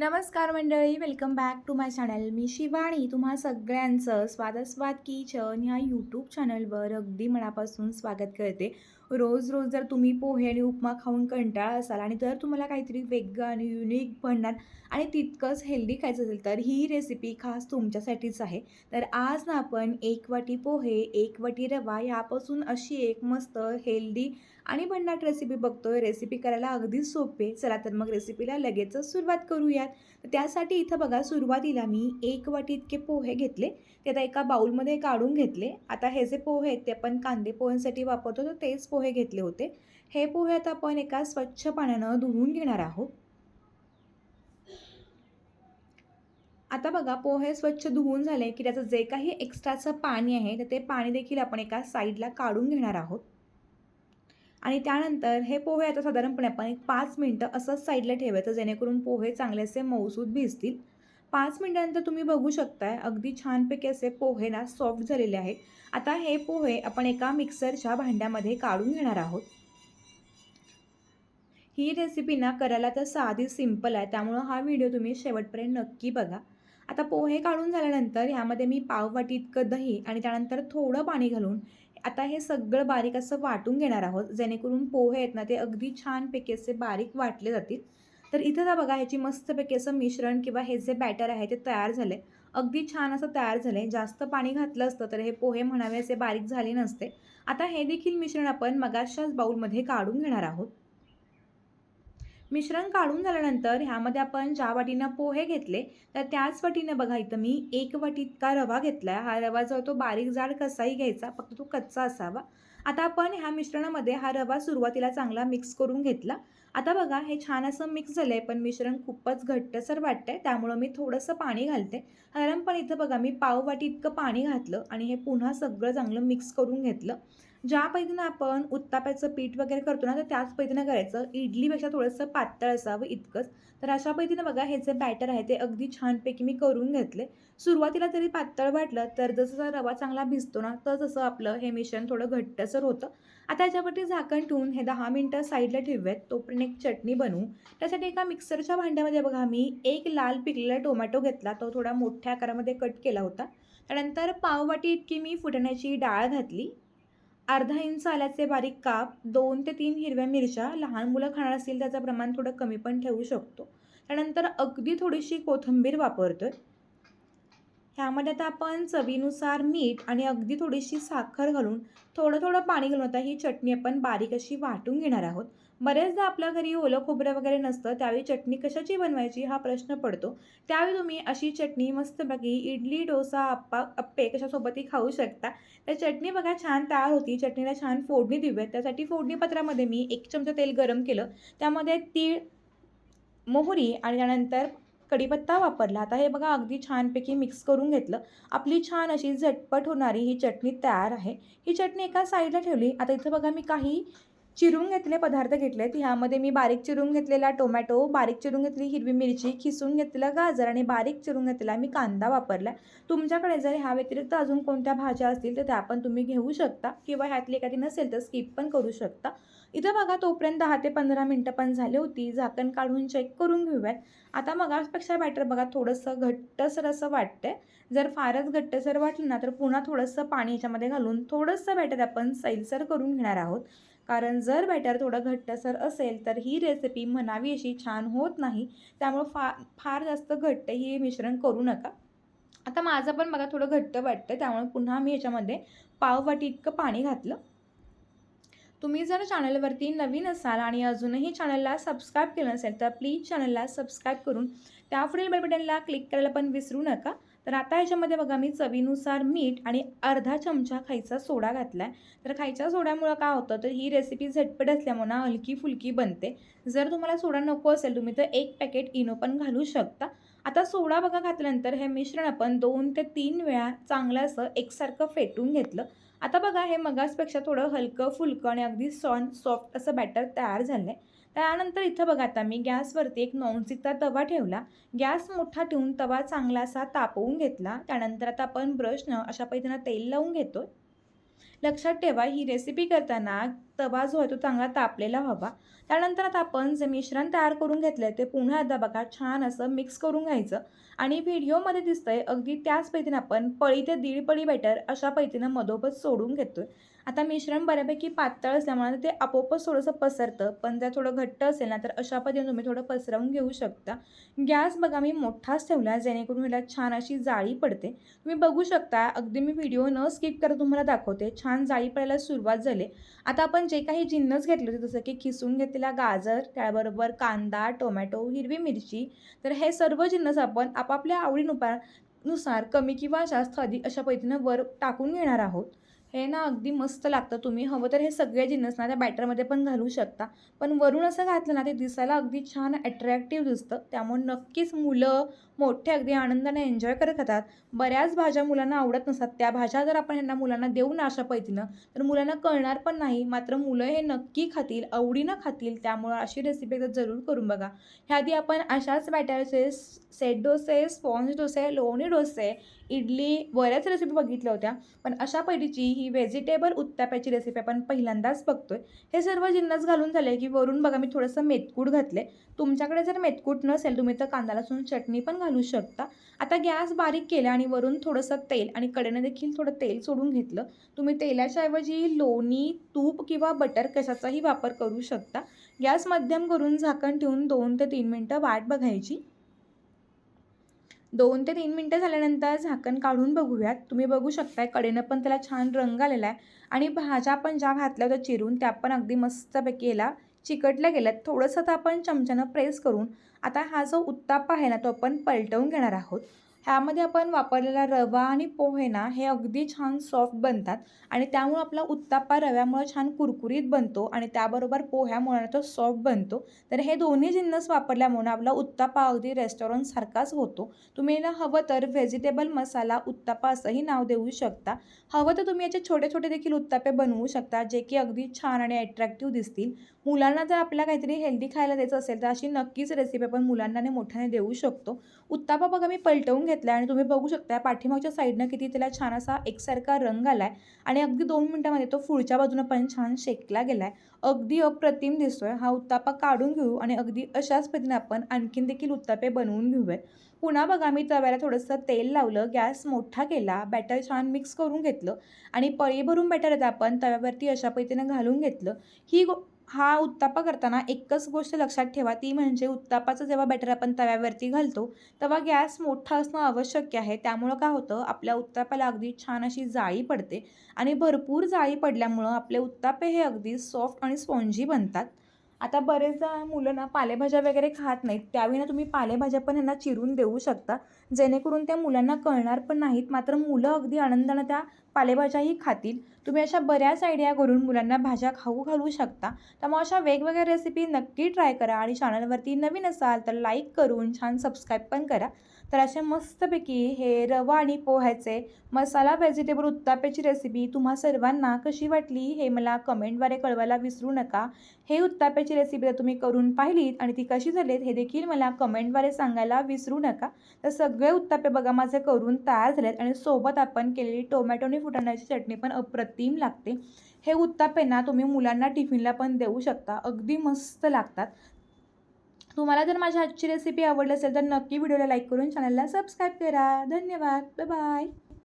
नमस्कार मंडळी welcome back to my channel मी शिवाणी तुम्हा सगळ्यांचं स्वादस्वाद किचन ह्या यूट्यूब चॅनलवर अगदी मनापासून स्वागत करते. रोज रोज जर तुम्ही पोहे आणि उपमा खाऊन कंटाळा असाल आणि जर तुम्हाला काहीतरी वेगळं आणि युनिक बनणार आणि तितकंच हेल्दी खायचं असेल तर ही रेसिपी खास तुमच्यासाठीच आहे. तर आज ना आपण एक वाटी पोहे एक वाटी रवा यापासून अशी एक मस्त हेल्दी आणि भन्नाट रेसिपी बघतोय रेसिपी करायला अगदीच सोपे. चला तर मग रेसिपीला लगेचच सुरुवात करूयात. तर त्यासाठी इथं बघा सुरुवातीला मी एक वाटी इतके पोहे घेतले. ते आता एका बाऊलमध्ये काढून घेतले. आता हे जे पोहे आहेत ते आपण कांदे पोह्यांसाठी वापरतो तर तेच पोहे घेतले होते. हे पोहे आता आपण एका स्वच्छ पाण्यानं धुवून घेणार आहोत. आता बघा पोहे स्वच्छ धुवून झाले की त्याचं जे काही एक्स्ट्राचं पाणी आहे तर ते पाणी देखील आपण एका साईडला काढून घेणार आहोत. आणि त्यानंतर हे पोहे आता साधारणपणे आपण एक पाच मिनटं असंच साईडला ठेवायचं जेणेकरून पोहे चांगले असे मऊसूत भिजतील. पाच मिनटानंतर तुम्ही बघू शकताय अगदी छानपैकी असे पोहे ना सॉफ्ट झालेले आहेत. आता हे पोहे आपण एका मिक्सरच्या भांड्यामध्ये काढून घेणार आहोत. ही रेसिपी ना करायला तर साधी सिंपल आहे त्यामुळं हा व्हिडिओ तुम्ही शेवटपर्यंत नक्की बघा. आता पोहे काढून झाल्यानंतर ह्यामध्ये मी पाववाटी इतकं दही आणि त्यानंतर थोडं पाणी घालून आता हे सगळं बारीक असं वाटून घेणार आहोत. जेणेकरून पोहे आहेत ना ते अगदी छानपैकी असे बारीक वाटले जातील. तर इथं जा बघा ह्याची मस्तपैकी असं मिश्रण किंवा हे जे बॅटर आहे ते तयार झाले. अगदी छान असं तयार झाले. जास्त पाणी घातलं असतं तर हे पोहे म्हणावे असे बारीक झाले नसते. आता हे देखील मिश्रण आपण मगाशाच बाऊलमध्ये काढून घेणार आहोत. मिश्रण काढून झाल्यानंतर ह्यामध्ये आपण ज्या वाटीनं पोहे घेतले तर त्याच वाटीनं बघा इथं मी एक वाटी इतका रवा घेतला आहे हा रवा जो तो बारीक जाड कसाही घ्यायचा फक्त तो कच्चा असावा. आता आपण ह्या मिश्रणामध्ये हा रवा सुरुवातीला चांगला मिक्स करून घेतला. आता बघा हे छान असं मिक्स झालं आहे पण मिश्रण खूपच घट्टसर वाटतंय त्यामुळं मी थोडंसं पाणी घालते. कारण पण इथं बघा मी पाव वाटी इतकं पाणी घातलं आणि हे पुन्हा सगळं चांगलं मिक्स करून घेतलं. ज्या पद्धतीनं आपण उत्ताप्याचं पीठ वगैरे करतो ना तर त्याच पद्धतीनं करायचं. इडलीपेक्षा थोडंसं पातळ असावं इतकंच. तर अशा पद्धतीनं बघा हे जे बॅटर आहे ते अगदी छानपैकी मी करून घेतले. सुरुवातीला तरी पातळ वाटलं तर जसं रवा चांगला भिजतो ना तर तसं आपलं हे मिश्रण थोडं घट्टसर होतं. आता याच्यावरती झाकण ठेवून हे दहा मिनटं साईडला ठेवूयात. तोपर्यंत एक चटणी बनवू. त्यासाठी एका मिक्सरच्या भांड्यामध्ये बघा मी एक लाल पिकलेला टोमॅटो घेतला. तो थोडा मोठ्या आकारामध्ये कट केला होता. त्यानंतर पाववाटी इतकी मी फुटण्याची डाळ घातली. अर्धा इंच आल्याचे बारीक काप दोन ते तीन हिरव्या मिरच्या लहान मुलं खाणार असतील त्याचं प्रमाण थोडं कमी पण ठेवू शकतो. त्यानंतर अगदी थोडीशी कोथिंबीर वापरतो आहे ह्यामध्ये आता आपण चवीनुसार मीठ आणि अगदी थोडीशी साखर घालून थोडं थोडं पाणी घालून आता ही चटणी आपण बारीक अशी वाटून घेणार आहोत. बरेचदा आपल्या घरी ओलं खोबरं वगैरे नसतं त्यावेळी चटणी कशाची बनवायची हा प्रश्न पडतो. त्यावेळी तुम्ही अशी चटणी मस्तपैकी इडली डोसा अप्पा अप्पे कशासोबतही खाऊ शकता. तर चटणी बघा छान तयार होती. चटणीला छान फोडणी देऊयात. त्यासाठी फोडणी पत्रामध्ये मी एक चमचा तेल गरम केलं. त्यामध्ये तीळ मोहरी आणि त्यानंतर कढीपत्ता वापरला. आता हे बघा अगदी छानपैकी मिक्स करून घेतलं. आपली छान अशी झटपट होणारी ही चटणी तयार आहे. ही चटणी एका साईडला ठेवली. आता इथं बघा मी काही चिरून घेतले पदार्थ घेतलेत. ह्यामध्ये मी बारीक चिरून घेतलेला टोमॅटो बारीक चिरून घेतली हिरवी मिरची खिसून घेतलेला गाजर आणि बारीक चिरून घेतलेला मी कांदा वापरला तुमच्याकडे जर ह्या व्यतिरिक्त अजून कोणत्या भाज्या असतील तर त्या पण तुम्ही घेऊ शकता किंवा ह्यातली एखादी नसेल तर स्किप पण करू शकता. इथं बघा तोपर्यंत दहा ते पंधरा मिनटं पण झाली होती. झाकण काढून चेक करून घेऊयात. आता मगापेक्षा बॅटर बघा थोडंसं घट्टसर असं वाटतंय. जर फारच घट्टसर वाटलं ना तर पुन्हा थोडंसं पाणी याच्यामध्ये घालून थोडंसं बॅटर आपण सैलसर करून घेणार आहोत. कारण जर बॅटर थोडं घट्टसर असेल तर ही रेसिपी म्हणावी अशी छान होत नाही. त्यामुळं फा फार जास्त घट्ट हे मिश्रण करू नका. आता माझं पण बघा थोडं घट्ट वाटतं त्यामुळे पुन्हा मी याच्यामध्ये पाववाटी इतकं पाणी घातलं. तुम्ही जर चॅनलवरती नवीन असाल आणि अजूनही चॅनलला सबस्क्राईब केलं नसेल तर प्लीज चॅनलला सबस्क्राईब करून त्या पुढील बेल बटनला क्लिक करायला पण विसरू नका. तर आता ह्याच्यामध्ये बघा मी चवीनुसार मीठ आणि अर्धा चमचा खायचा सोडा घातला आहे तर खायच्या सोड्यामुळं काय होतं तर ही रेसिपी झटपट असल्यामुळं ना हलकी फुलकी बनते. जर तुम्हाला सोडा नको असेल तुम्ही तर एक पॅकेट इनो पण घालू शकता. आता सोडा बघा घातल्यानंतर हे मिश्रण आपण दोन ते तीन वेळा चांगलं असं एकसारखं फेटून घेतलं. आता बघा हे मगासपेक्षा थोडं हलकं फुलकं आणि अगदी सॉन सॉफ्ट असं बॅटर तयार झालं आहे त्यानंतर इथं बघा आता मी गॅसवरती एक नॉनस्टिकचा तवा ठेवला. गॅस मोठा ठेवून तवा चांगला असा तापवून घेतला. त्यानंतर आता आपण ब्रशनं अशा पद्धतीनं तेल लावून घेतो लक्षात ठेवा ही रेसिपी करताना तवा जो आहे तो चांगला तापलेला हवा त्यानंतर आता आपण जे मिश्रण तयार करून घेतलं आहे ते पुन्हा एकदा बघा छान असं मिक्स करून घ्यायचं. आणि व्हिडिओमध्ये दिसतंय अगदी त्याच पद्धतीने आपण पळी ते दीड पळी बेटर अशा पद्धतीनं मधोमध सोडून घेतोय. आता मिश्रण बऱ्यापैकी पातळ असल्यामुळे ते आपोआपच थोडंसं पसरतं. पण जर थोडं घट्ट असेल ना तर अशा पद्धतीने तुम्ही थोडं पसरवून घेऊ शकता. गॅस बघा मी मोठाच ठेवला जेणेकरून ह्याला छान अशी जाळी पडते. तुम्ही बघू शकता अगदी मी व्हिडिओ न स्किप करत तुम्हाला दाखवते छान जाळी पडायला सुरुवात झाली. आता आपण जे काही जिन्नस घेतले होते जसं की खिसून घेतलेला गाजर त्याबरोबर कांदा टोमॅटो हिरवी मिरची तर हे सर्व जिन्नस आपण आपापल्या आवडीनुसार नुसार कमी किंवा जास्त अधिक अशा पद्धतीनं वर टाकून घेणार आहोत. हे ना अगदी मस्त लागतं. तुम्ही हवं तर हे सगळे जिन्नस ना त्या बॅटरमध्ये पण घालू शकता. पण वरून असं घातलं ना ते दिसायला अगदी छान अट्रॅक्टिव्ह दिसतं. त्यामुळे नक्कीच मुलं मोठे अगदी आनंदाने एन्जॉय करत खातात बऱ्याच भाज्या मुलांना आवडत नसतात. त्या भाज्या जर आपण ह्यांना मुलांना देऊ ना अशा पद्धतीनं तर मुलांना कळणार पण नाही. मात्र मुलं हे नक्की खातील आवडीनं खातील. त्यामुळं अशी रेसिपी एकदा जरूर करून बघा. ह्याआधी आपण अशाच बॅटरचे सेट डोसे स्पॉन्ज डोसे लोणी डोसे इडली बऱ्याच रेसिपी बघितल्या होत्या पण अशा पहिलीची ही व्हेजिटेबल उत्ताप्याची रेसिपी आपण पहिल्यांदाच बघतोय. हे सर्व जिन्नस घालून झाले की वरून बघा मी थोडंसं मेतकूट घातले तुमच्याकडे जर मेतकूट नसेल तुम्ही तर कांदा लसूण चटणी पण घालू शकता. आता गॅस बारीक केला आणि वरून थोडंसं तेल आणि कडेनं देखील थोडं तेल सोडून घेतलं. तुम्ही तेलाच्या ऐवजी लोणी तूप किंवा बटर कशाचाही वापर करू शकता. गॅस मध्यम करून झाकण ठेवून दोन ते तीन मिनटं वाट बघायची. दोन ते तीन मिनटं झाल्यानंतर झाकण काढून बघूयात. तुम्ही बघू शकताय कडेनं पण त्याला छान रंग आलेला आहे. आणि भाज्या पण ज्या घातल्या होत्या चिरून त्या पण अगदी मस्तपैकी याला चिकटल्या गेल्यात. थोडंसं तर आपण चमच्यानं प्रेस करून आता हा जो उत्ताप आहे ना तो आपण पलटवून घेणार आहोत. ह्यामध्ये आपण वापरलेला रवा आणि पोहे ना हे अगदी छान सॉफ्ट बनतात. आणि त्यामुळं आपला उत्तापा रव्यामुळे छान कुरकुरीत बनतो आणि त्याबरोबर पोह्यामुळे तो सॉफ्ट बनतो. तर हे दोन्ही जिन्नस वापरल्यामुळं आपला उत्तापा अगदी रेस्टॉरंटसारखाच होतो. तुम्ही ना हवं तर व्हेजिटेबल मसाला उत्तापा असंही नाव देऊ शकता. हवं तर तुम्ही याचे छोटे छोटे देखील उत्तापे बनवू शकता जे की अगदी छान आणि अट्रॅक्टिव्ह दिसतील. मुलांना जर आपल्याला काहीतरी हेल्दी खायला द्यायचं असेल तर अशी नक्कीच रेसिपी आपण मुलांना आणि मोठ्याने देऊ शकतो. उत्तापा बघा मी पलटवून घेतला आणि तुम्ही बघू शकता पाठीमागच्या साईडनं किती त्याला छान असा एकसारखा रंग आला आहे आणि अगदी दोन मिनटामध्ये तो पुढच्या बाजूनं पण छान शेकला गेला आहे अगदी अप्रतिम दिसतोय. हा उत्तापा काढून घेऊ आणि अगदी अशाच पद्धतीने आपण आणखीन देखील उत्तापे बनवून घेऊयात पुन्हा बघा मी तव्याला थोडंसं तेल लावलं गॅस मोठा केला बॅटर छान मिक्स करून घेतलं आणि पळी भरून बॅटर येतं आपण तव्यावरती अशा पद्धतीनं घालून घेतलं. ही गो हा उत्तापा करताना एकच गोष्ट लक्षात ठेवा ती म्हणजे उत्तापाचं जेव्हा बॅटर आपण तव्यावरती घालतो तेव्हा गॅस मोठा असणं आवश्यक आहे. त्यामुळं काय होतं आपल्या उत्तापाला अगदी छान अशी जाळी पडते आणि भरपूर जाळी पडल्यामुळं आपले उत्तापे हे अगदी सॉफ्ट आणि स्पॉन्जी बनतात. आता बरेचदा मुलं ना पालेभाज्या वगैरे खात नाहीत. त्यावेळी ना तुम्ही पालेभाज्या पण यांना चिरून देऊ शकता. जेणेकरून त्या मुलांना कळणार पण नाहीत. मात्र मुलं अगदी आनंदानं त्या पालेभाज्याही खातील. तुम्ही अशा बऱ्याच आयडिया करून मुलांना भाज्या खाऊ घालू शकता. त्यामुळे अशा वेगवेगळ्या रेसिपी नक्की ट्राय करा. आणि चॅनलवरती नवीन असाल तर लाईक करून छान सबस्क्राईब पण करा. तर असे मस्तपैकी हे रवा आणि पोह्याचे मसाला व्हेजिटेबल उत्ताप्याची रेसिपी तुम्हा सर्वांना कशी वाटली हे मला कमेंटद्वारे कळवायला विसरू नका. हे उत्ताप्याची रेसिपी जर तुम्ही करून पाहिलीत आणि ती कशी झालीत हे देखील मला कमेंटद्वारे सांगायला विसरू नका. तर सगळे उत्तापे बघा माझे करून तयार झालेत आणि सोबत आपण केलेली टोमॅटो आणि फुटाण्याची चटणी पण अप्रतिम लागते. हे उत्तापे ना तुम्ही मुलांना टिफिनला पण देऊ शकता. अगदी मस्त लागतात. तुम्हाला जर माझी आजची रेसिपी आवडली असेल तर नक्की व्हिडिओला लाईक करून चॅनलला सबस्क्राईब करा. धन्यवाद. Bye bye